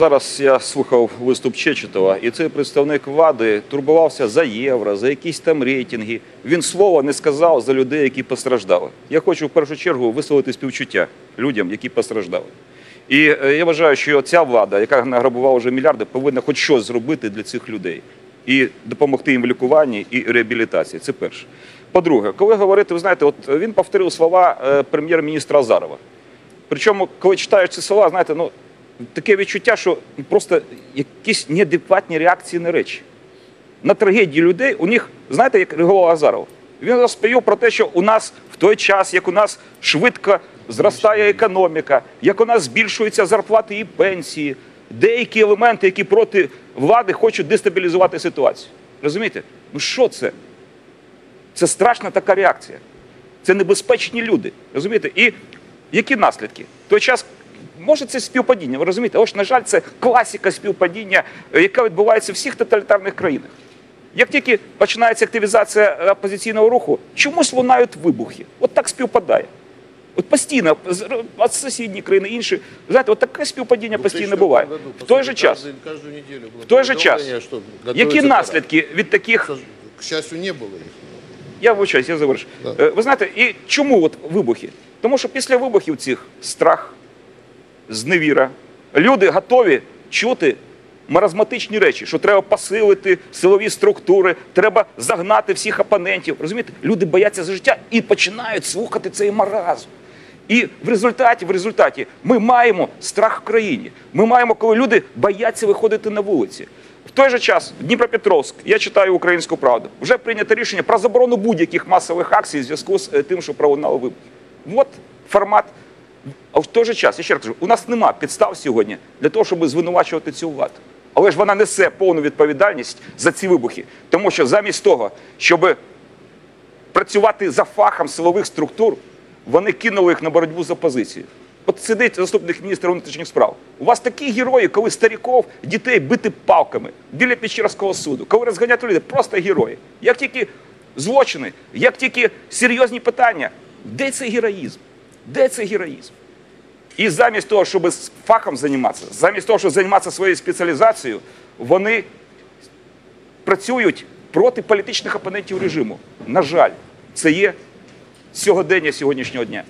Зараз я слухав виступ Чечетова, і цей представник влади турбувався за євро, за якісь там рейтинги. Він слова не сказав за людей, які постраждали. Я хочу в першу чергу висловити співчуття людям, які постраждали. І е, я вважаю, що ця влада, яка награбувала вже мільярди, повинна хоч щось зробити для цих людей і допомогти їм в лікуванні і реабілітації. Це перше. По-друге, коли говорити, ви знаєте, от він повторив слова е, прем'єр-міністра Азарова. Причому, коли читаєш ці слова, знаєте, ну таке відчуття, що просто якісь неадекватні реакції на речі. На трагедії людей у них, знаєте, як реагував Азаров? Він розповів про те, що у нас в той час, як у нас швидко зростає економіка, як у нас збільшуються зарплати і пенсії, деякі елементи, які проти влади хочуть дестабілізувати ситуацію. Розумієте? Ну що це? Це страшна така реакція. Це небезпечні люди. Розумієте? І які наслідки? В той час, може, це співпадіння, ви розумієте? Ось, на жаль, це класика співпадіння, е, яка відбувається в всіх тоталітарних країнах. Як тільки починається активізація опозиційного руху, чомусь лунають вибухи. От так співпадає. От постійно, от сусідні країни, інші. Знаєте, от таке співпадіння постійно буває. В той же час, в той же час, які наслідки від таких. К счастью, не было их. Я вибачаюсь, я завершу. Да. Е, Ви знаєте, і чому от вибухи? Тому що після вибухів цих страх, зневіра, люди готові чути маразматичні речі, що треба посилити силові структури, треба загнати всіх опонентів. Розумієте, люди бояться за життя і починають слухати цей маразм. І в результаті, в результаті ми маємо страх в країні. Ми маємо, коли люди бояться виходити на вулиці. В той же час Дніпропетровськ, я читаю українську правду, вже прийнято рішення про заборону будь-яких масових акцій в зв'язку з е, тим, що пролунали вибухи. От формат. А в той же час, я ще раз кажу, у нас нема підстав сьогодні для того, щоб звинувачувати цю владу. Але ж вона несе повну відповідальність за ці вибухи. Тому що замість того, щоб працювати за фахом силових структур, вони кинули їх на боротьбу з опозицією. От сидить заступник міністра внутрішніх справ. У вас такі герої, коли старіков, дітей бити палками біля Печерського суду, коли розганяти людей, просто герої. Як тільки злочини, як тільки серйозні питання, де цей героїзм? Де цей героїзм? І замість того, щоб фахом займатися, замість того, щоб займатися своєю спеціалізацією, вони працюють проти політичних опонентів режиму. На жаль, це є сьогодення сьогоднішнього дня.